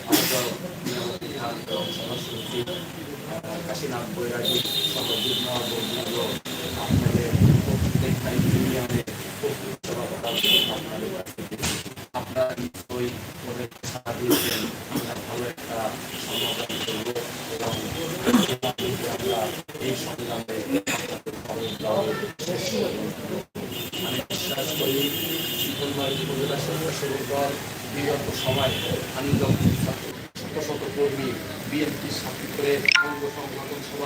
মিনামতি খান সমাজসেবী কাশীনাথ বৈরাগী সহ যুগ্ম বন্ধুগুলো আপনাদের প্রত্যেক আপনাদের কাছ থেকে আপনারা নিশ্চয়ই অনেক সাড়া দিয়েছেন আমরা ভালো একটা সমাধান করব এবং আমরা এই সংগ্রামে আপনাদের খবর দেওয়ার চেষ্টা করব। আমি বিশ্বাস করি শীতলবাড়ি উপজেলা স্বেচ্ছাসেবক দল বিগত সময় আমি যখন শত শত কর্মী বিএনপির সাথে করে অঙ্গ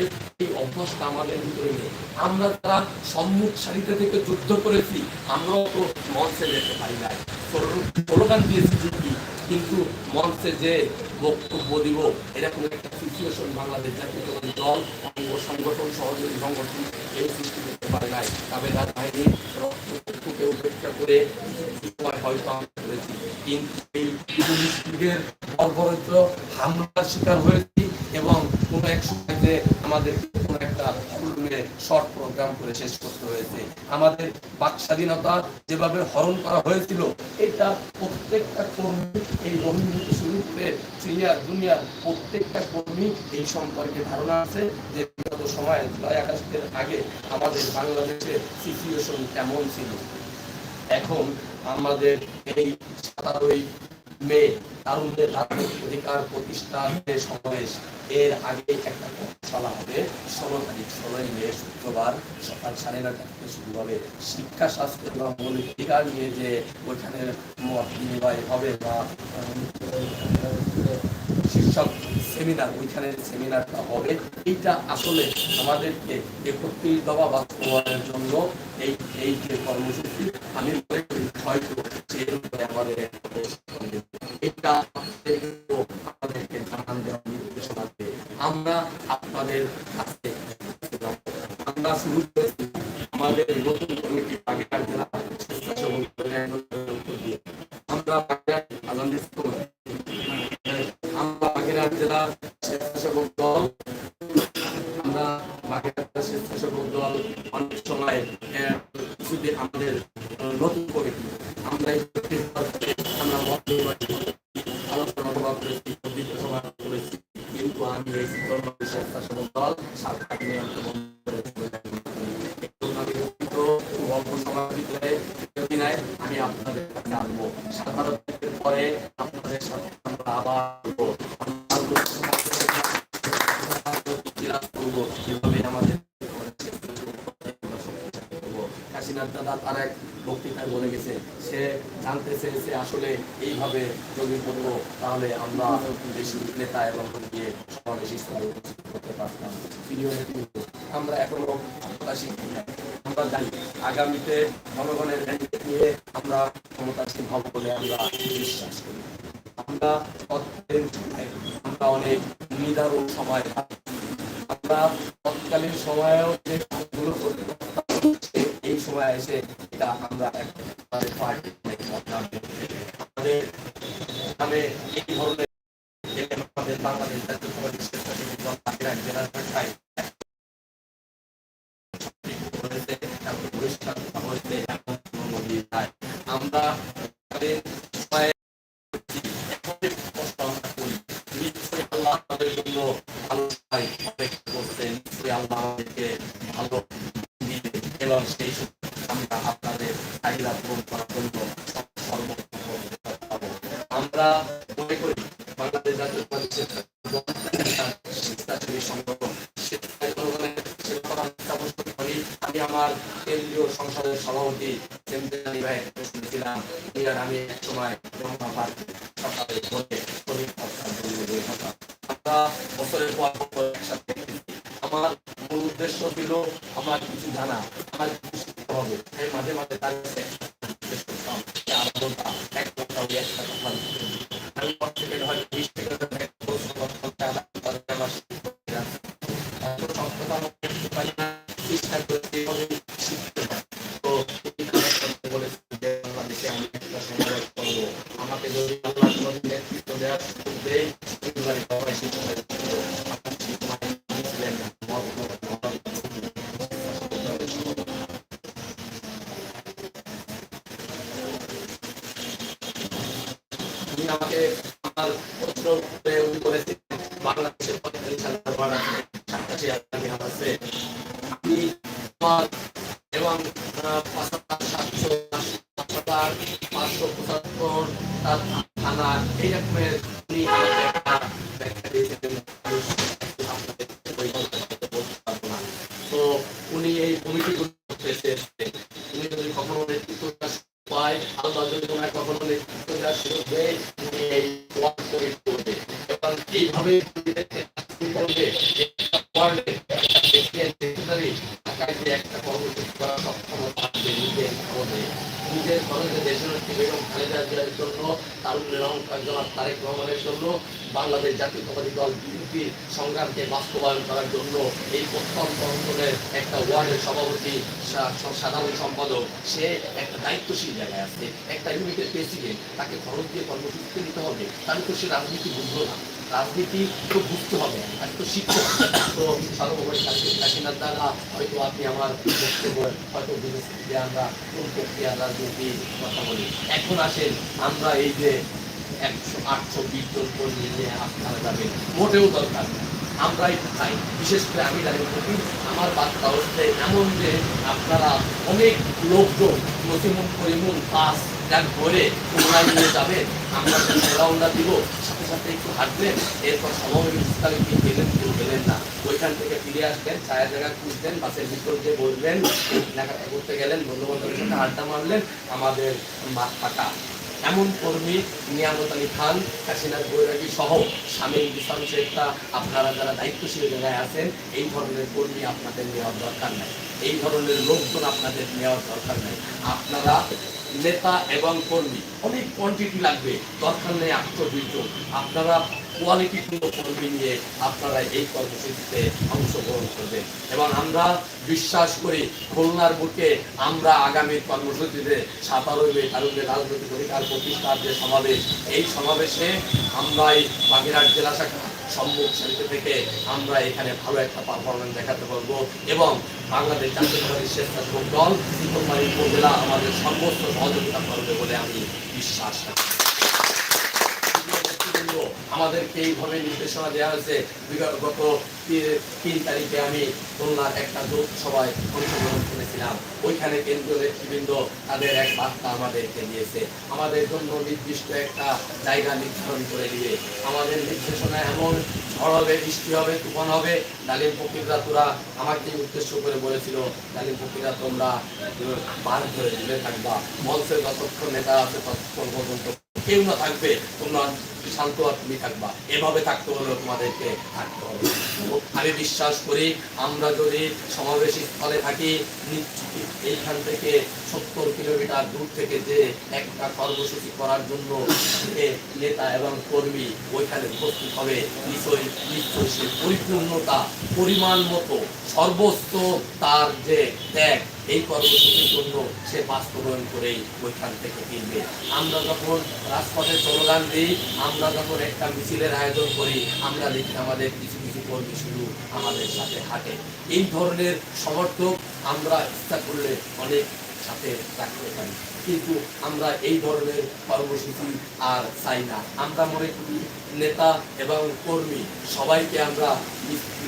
এই অভ্যাসটা আমাদের ভিতরে নেই। আমরা যারা সম্মুখ থেকে যুদ্ধ করেছি, আমরাও তো মঞ্চে যেতে পারি স্লোগান দিয়েছি কিন্তু মঞ্চে যে বক্তব্য দিব, এরকম একটা সিচুয়েশন বাংলাদেশ জাতীয়তাবাদী দল অঙ্গ সংগঠন, সহযোগী সংগঠন কেউ সৃষ্টি করতে পারে নাই। তবে রাজবাহিনী রক্তকে উপেক্ষা করে হয়তো আমরা করেছি। কিন্তু এই হামলার শিকার হয়েছি। এবং কোনো এক সময়তে আমাদের কোনো একটা রুমে শর্ট প্রোগ্রাম করে শেষ করতে হয়েছে। আমাদের বাক স্বাধীনতা যেভাবে হরণ করা হয়েছিল, এটা প্রত্যেকটা কর্মী, এই রোহিঙ্গা শুরু করে সিনিয়র জুনিয়র প্রত্যেকটা কর্মী এই সম্পর্কে ধারণা আছে যে বিগত সময়ে জুলাই আগস্টের আগে আমাদের বাংলাদেশের সিচুয়েশন কেমন ছিল। এখন আমাদের এই সাতারোই মে তারুণদের রাজনৈতিক অধিকার প্রতিষ্ঠানের সমাবেশ এর আগে একটা কর্মশালা হবে। ষোলো তারিখ, ষোলোই মে, শুক্রবার, সকাল সাড়ে নয়টা থেকে শুরু হবে। শিক্ষা, স্বাস্থ্য এবং মৌলিক অধিকার নিয়ে যে ওইখানে মত বিনিময় হবে বা শীর্ষক সেমিনার, ওইখানে সেমিনারটা হবে। এইটা আসলে আমাদেরকে একত্রিশ দফা বাস্তবায়নের জন্য এই এই যে কর্মসূচি, আমি হয়তো সেই আমাদের আপনাদের কাছে আমরা শুরু করেছি আমাদের নতুন কমিটি বাগেরহাট জেলা। আমরা বাগেরহাট আজান আমরা বাগেরহাট জেলা স্বেচ্ছাসেবক দল আমরা বাগেরহাট স্বেচ্ছাসেবক দল অনেক সময় আমাদের নতুন কমিটি আমরা আমরা বেশি নেতা এবং দিয়ে সমাবেশী উপস্থিত করতে পারতাম। আমরা এখনও ক্ষমতাসীন আমরা জানি আগামীতে জনগণের ম্যান্ডেট নিয়ে আমরা ক্ষমতাসীন হব বলে আমরা বিশ্বাস করি। আমরা আমরা অনেক নিদারুণ সময়। আমরা তৎকালীন সময়েও যে কাজগুলো করতে এই সময় এসে এটা আমরা একেবারে পার্টি আমাদের এই ধরনের আমাদের বাংলাদেশ জাতীয়তাবাদী স্বেচ্ছাসেবক দল বাগেরহাট জেলার শাখায় কেন্দ্রীয় সংসদের সভাপতি সেমদিন ভাই শুনেছিলাম আমি এক সময় করি আমরা বছরের পর বছর একসাথে আমার মূল উদ্দেশ্য ছিল, আমার কিছু জানা, আমার কিছু শিখতে হবে। মাঝে মাঝে তার কাছে এক কথা আমাকে যদি আল্লাহ নেতৃত্ব দেওয়ার রহমানের জন্য বাংলাদেশ জাতীয়তাবাদী দল বিএনপির সংগ্রামকে বাস্তবায়ন করার জন্য এই প্রত্যন্ত অঞ্চলের একটা ওয়ার্ডের সভাপতি সাধারণ সম্পাদক। সে একটা দায়িত্বশীল জায়গায় আছে, একটা ইউনিটের প্রেসিডেন্ট তাকে খরচ দিয়ে কর্মসূচিতে নিতে হবে। তাহলে তো সে রাজনীতি বুঝলো না। রাজনীতি তো বুঝতে হবে আর তো শিখতে তো সর্বোপরি দাদা হয়তো আপনি আমার বক্তব্য, হয়তো যে আমরা কোন প্রক্রিয়া রাজনীতি কথা বলি। এখন আসেন আমরা এই যে একশো আটশো বিশ জন কর্মী নিয়ে আপনারা যাবেন মোটেও দরকার নেই। আমরা একটু চাই বিশেষ করে আমি দাঁড়িয়ে থাকি আমার বার্তা হচ্ছে এমন যে আপনারা অনেক লোকজন নসিমুন করিমুন পাস যাক ধরে পুনরায় নিয়ে যাবেন আমরা রাউন্ডার দিব সাথে সাথে একটু হাঁটবেন এরপর সমাবেশ বিস্তারে কি গেলেন কেউ গেলেন না ওইখান থেকে ফিরে আসবেন চায়ের জায়গা খুঁজবেন বাসের ভিতর দিয়ে বসবেন কেনাকাটা করতে গেলেন বন্ধু বান্ধবের সাথে আড্ডা মারলেন আমাদের ফাঁকা এমন কর্মী নিয়ামত আলী খান কাশিনাথ বৈরাগী সহ স্বামী বিশাল শেখরা আপনারা যারা দায়িত্বশীল জায়গায় আছেন, এই ধরনের কর্মী আপনাদের নেওয়ার দরকার নাই। এই ধরনের লোকজন আপনাদের নেওয়ার দরকার নাই। আপনারা নেতা এবং কর্মী, অনেক কোয়ান্টিটি লাগবে, দরকার নেই আত্মবীর্য আপনারা কোয়ালিটিপূর্ণ কর্মী নিয়ে আপনারা এই কর্মসূচিতে অংশগ্রহণ করবেন। এবং আমরা বিশ্বাস করি খুলনার বুকে আমরা আগামী কর্মসূচিতে মে তারুণ্যের রাজনৈতিক অধিকার প্রতিষ্ঠার যে সমাবেশ, এই সমাবেশে আমরা এই বাগেরহাট জেলা শাখা সম্মুখ সারিতে থেকে আমরা এখানে ভালো একটা পারফরমেন্স দেখাতে পারব এবং বাংলাদেশ জাতীয়তাবাদী স্বেচ্ছাসেবক দল উপজেলা আমাদের সর্বোচ্চ সহযোগিতা করবে বলে আমি বিশ্বাস রাখি আমাদেরকে এইভাবে নির্দেশনা দেওয়া হয়েছে। গত তিন তারিখে আমি খুলনার একটা জোট সভায় অংশগ্রহণ করেছিলাম। ওইখানে কেন্দ্রীয় নেতৃবৃন্দ তাদের এক বার্তা আমাদেরকে দিয়েছে। আমাদের জন্য নির্দিষ্ট একটা জায়গা নির্ধারণ করে দিবে। আমাদের নির্দেশনা এমন, ঝড় হবে, বৃষ্টি হবে, তুফান হবে, ডালিম ফকিররা তোরা আমাকে উদ্দেশ্য করে বলেছিল, ডালিম ফকিররা তোমরা বার ধরে দিলে থাকবা। মঞ্চের যতক্ষণ নেতা আছে ততক্ষণ পর্যন্ত কেউ না থাকবে। তোমরা শান্ত আর তুমি থাকবা। এভাবে থাকতে হলে তোমাদেরকে থাকতে হবে। আমি বিশ্বাস করি আমরা যদি সমাবেশ স্থলে থাকি এইখান থেকে সত্তর কিলোমিটার দূর থেকে যে একটা কর্মসূচি করার জন্য নেতা এবং কর্মী ওইখানে উপস্থিত হবে নিশ্চয়ই নিশ্চয়ই সে পরিপূর্ণতা, পরিমাণ মতো সর্বোচ্চ তার যে ত্যাগ, এই কর্মসূচির জন্য সে বাস্তবায়ন করেই ওইখান থেকে কিনবে আমরা যখন রাজপথে স্লোগান দিই আমরা যখন একটা মিছিলের আয়োজন করি, আমরা দেখি আমাদের কিছু আমাদের সাথে হাঁটে। এই ধরনের সমর্থক আমরা ইচ্ছা করলে অনেক সাথে রাখতে পারি। কিন্তু আমরা এই ধরনের কর্মসূচি আর চাই না। আমরা মনে করি নেতা এবং কর্মী সবাইকে আমরা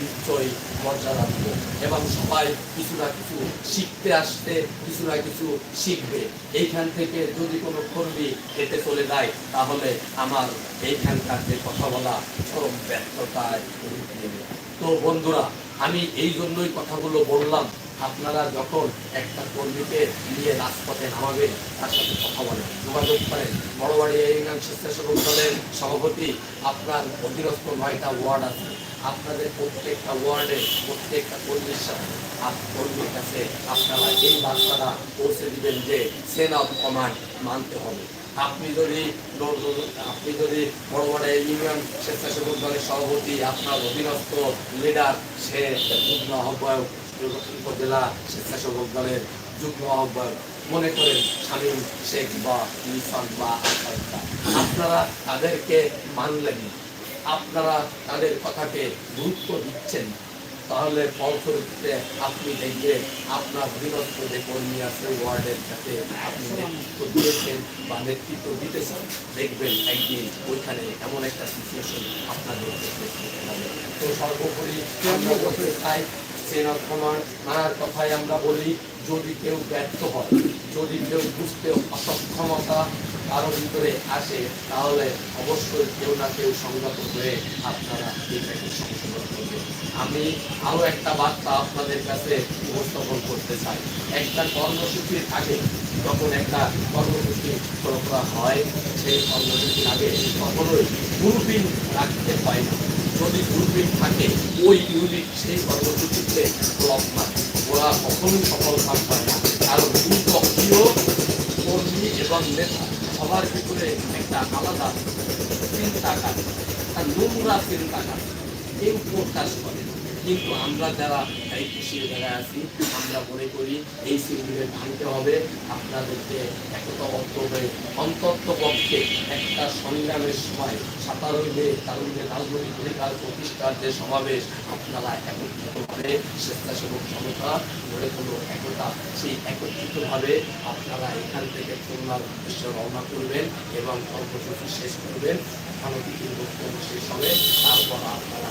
নিশ্চয়ই মর্যাদা দেবো এবং সবাই কিছু না কিছু শিখতে আসতে, কিছু না কিছু শিখবে। এইখান থেকে যদি কোনো কর্মী হেঁটে চলে যায়, তাহলে আমার এইখানকার যে কথা বলা, চরম ব্যর্থতায় তো বন্ধুরা আমি এই জন্যই কথাগুলো বললাম, আপনারা যখন একটা কর্মীকে নিয়ে রাজপথে নামাবেন, তার সাথে কথা বলেন। যোগাযোগ করেন। বড়বাড়ি ইউনিয়ন স্বেচ্ছাসেবক দলের সভাপতি, আপনার অধীনস্থ নয়টা ওয়ার্ড আছে। আপনাদের প্রত্যেকটা ওয়ার্ডে প্রত্যেকটা কর্মীর সাথে কর্মীর কাছে আপনারা এই বার্তাটা পৌঁছে দিবেন যে সেন অফ কমান্ড মানতে হবে। আপনি যদি আপনি যদি বড় বড় ইউনিয়ন স্বেচ্ছাসেবক দলের সভাপতি, আপনার অধীনস্থ লিডার সে যুগ্ম আহ্বায়ক, উপজেলা স্বেচ্ছাসেবক দলের যুগ্ম আহ্বায়ক, মনে করেন শামীম শেখ বা নিসান বা আপনারা তাদেরকে মানলেন আপনারা তাদের কথাকে গুরুত্ব দিচ্ছেন। তাহলে ফলস্বরূপে আপনি দেখবেন আপনার অধীনস্থ যে কর্মী আছে ওয়ার্ডের সাথে আপনি নেতৃত্ব দিয়েছেন বা নেতৃত্ব দিতেছেন দেখবেন একদিন ওইখানে এমন একটা সিচুয়েশন আপনাদের। তো সর্বোপরি আমরা বলতে চাই চেন অফ কমান্ড নানার কথাই আমরা বলি যদি কেউ ব্যর্থ হয় যদি কেউ বুঝতে অসক্ষমতা কারও ভিতরে আসে, তাহলে অবশ্যই কেউ না কেউ সংগত হয়ে আপনারা এটাকে সংশোধন করবেন। আমি আরও একটা বার্তা আপনাদের কাছে উপস্থাপন করতে চাই। একটা কর্মসূচির আগে যখন একটা কর্মসূচি শুরু করা হয়, সেই কর্মসূচির আগে কখনোই দূরবীন রাখতে হয় না। যদি দূরবীন থাকে, ওই ইউনিট সেই কর্মসূচিতে ব্লক না ওরা কখনোই সফল পায় না। কারণ দুই কর্মী এবং নেতা। সবার ভিতরে একটা আলাদা চিন্তা কাজ তার নোংরা চিন্তা কাজ কেউ প্রকাশ করে। কিন্তু আমরা যারা দায়িত্বশীল যারা আছি, আমরা মনে করি এই সিলগুলো ভাঙতে হবে। আপনাদেরকে একতাবদ্ধ হয়ে অন্তত পক্ষে একটা সংগ্রামের সময় সাতারোই মে তারুণ্যের রাজনৈতিক অধিকার প্রতিষ্ঠার যে সমাবেশ আপনারা একত্রিতভাবে স্বেচ্ছাসেবক সংস্থা গড়ে তোলো একতা, সেই একত্রিতভাবে আপনারা এখান থেকে খুলনার উদ্দেশ্যে রওনা করবেন এবং কর্মসূচি শেষ করবেন। অনতিথির বক্তব্য শেষ হবে, তারপর আপনারা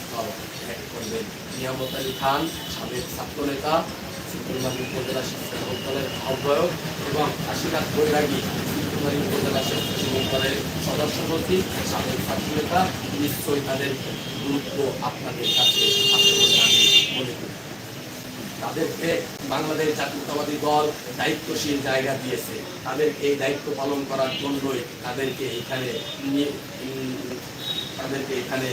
স্থল ত্যাগ করবেন নিয়ামত আলী খান, সাবেক ছাত্রনেতা সিদ্ধুমালী উপজেলা স্বেচ্ছাসেবক দলের আহ্বায়ক এবং কাশীনাথ বৈরাগী সিদ্ধুমালী উপজেলা স্বেচ্ছাসেবক দলের সদস্য সচিব সাবেক ছাত্রনেতা, নিশ্চয়ই তাদের গুরুত্ব আপনাদের কাছে বলে আমি মনে তাদেরকে বাংলাদেশ জাতীয়তাবাদী দল দায়িত্বশীল জায়গা দিয়েছে, তাদের এই দায়িত্ব পালন করার জন্যই তাদেরকে এখানে তাদেরকে এখানে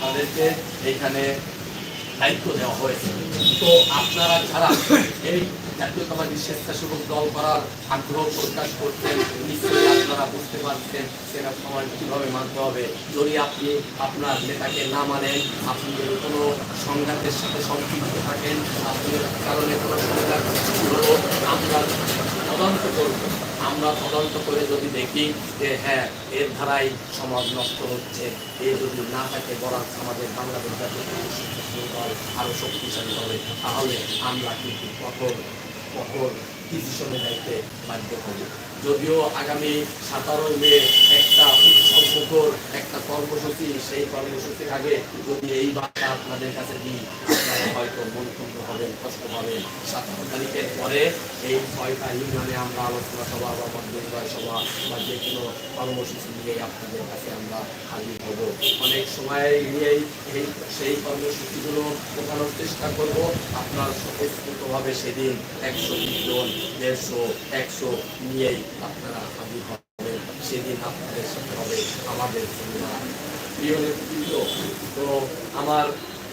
তাদেরকে এখানে দায়িত্ব দেওয়া হয়েছে। তো আপনারা যারা এই জাতীয়তাবাদী স্বেচ্ছাসেবক দল করার আগ্রহ প্রকাশ করতেন নিশ্চয়ই আপনারা বুঝতে পারছেন সেটা সময় কীভাবে মানতে হবে। যদি আপনি আপনার নেতাকে না মানেন, আপনি কোনো সংঘাতের সাথে সম্পৃক্ত থাকেন আপনার কারণে কোনো সংঘাত আমরা তদন্ত করব। আমরা তদন্ত করে যদি দেখি যে হ্যাঁ এর ধারাই সমাজ নষ্ট হচ্ছে, এ যদি না থাকে বরং আমাদের বাংলাদেশ জাতীয় কংগ্রেস দল আরও শক্তিশালী হবে, তাহলে আমরা কিন্তু কঠোর কঠোর ডিসিশনে যাইতে বাধ্য হব। যদিও আগামী সাতারোই মে একটা উৎসবমুখর একটা কর্মসূচি, সেই কর্মসূচির আগে যদি এই বার্তা আপনাদের কাছে দিই, আপনারা হয়তো মন্তব্য হবেন, কষ্ট পাবেন। সতেরো তারিখের পরে এই ছয়টা ইউনিয়নে আমরা আলোচনা সভা বা মধ্যবিদ্যালয় সভা বা যে কোনো কর্মসূচি নিয়ে আপনাদের কাছে আমরা হাজির হব। অনেক সময় নিয়েই এই, সেই কর্মসূচিগুলো বোঝানোর চেষ্টা করব। আপনার স্বতঃস্ফূর্তভাবে সেদিন একশো জন, দেড়শো, একশো নিয়েই আপনারা হাজির হবেন। সেদিন আপনাদের সাথে হবে, আমাদের তো আমার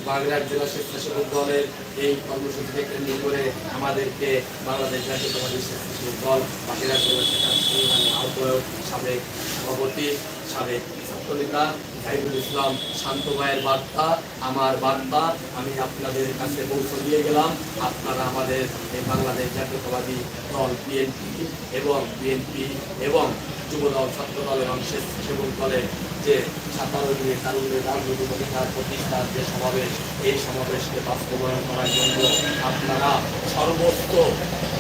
বাংলার জেলা স্বেচ্ছাসেবক দলের এই কর্মসূচিকে কেন্দ্র করে আমাদেরকে বাংলাদেশ জাতীয়তাবাদী স্বেচ্ছাসেবক দল, বাগেরহাট জেলা স্বেচ্ছাসেবক দলের আহ্বায়ক, সাবেক সভাপতি, সাবেক ছাত্রনেতা জাহিদুল ইসলাম, শান্ত ভাইয়ের বার্তা, আমার বার্তা, আমি আপনাদের কাছে পৌঁছে দিয়ে গেলাম। আপনারা আমাদের এই বাংলাদেশ জাতীয়তাবাদী দল, বিএনপি এবং বিএনপি এবং যুবদল, ছাত্রদলের অংশে সেবন করে যে ছাত্রদল নিয়ে তারুণ্যের রাজনৈতিক অধিকার প্রতিষ্ঠার যে সমাবেশ, এই সমাবেশকে বাস্তবায়ন করার জন্য আপনারা সর্বোচ্চ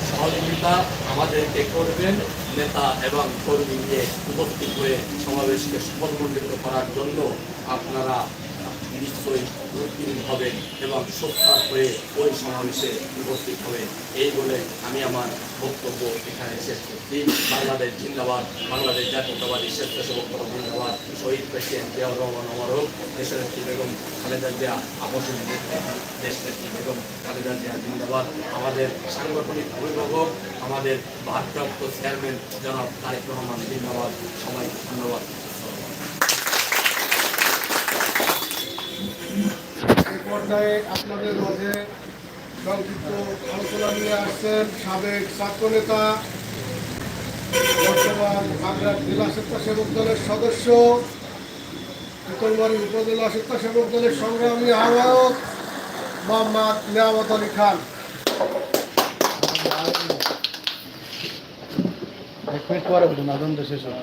সহযোগিতা আমাদেরকে করবেন। নেতা এবং কর্মী নিয়ে উপস্থিত হয়ে সমাবেশকে সফলমণ্ডিত করার জন্য আপনারা নিশ্চয়ই উত্তীর্ণ হবেন এবং সত্যার হয়ে ওই সমাবেশে উপস্থিত হবেন এই বলে আমি আমার বক্তব্য এখানে শেষ করছি। বাংলাদেশ জিন্দাবাদ, বাংলাদেশ জাতীয়তাবাদী স্বেচ্ছাসেবক দল জিন্দাবাদ। শহীদ প্রেসিডেন্ট জিয়াউর রহমান অমরক দেশনেত্রী বেগম খালেদা জিয়া আপসের দেশনেত্রী বেগম খালেদা জিয়া জিন্দাবাদ। আমাদের সাংগঠনিক অভিভাবক, আমাদের ভারপ্রাপ্ত চেয়ারম্যান জনাব তারেক রহমান জিন্দাবাদ। সবাইকে ধন্যবাদ। পর্যায়ে আপনাদের মাঝে সংক্ষিপ্ত আলোচনা নিয়ে আসছেন সাবেক ছাত্রনেতা, বর্তমান বাগড়ার জেলা স্বেচ্ছাসেবক দলের সদস্য চিতলমারি উপজেলা স্বেচ্ছাসেবক দলের সংগ্রামী আহ্বায়ক মোহাম্মদ নিয়ামত আলী খান। এক মিনিট পরে বলুন আদম শেষ হবে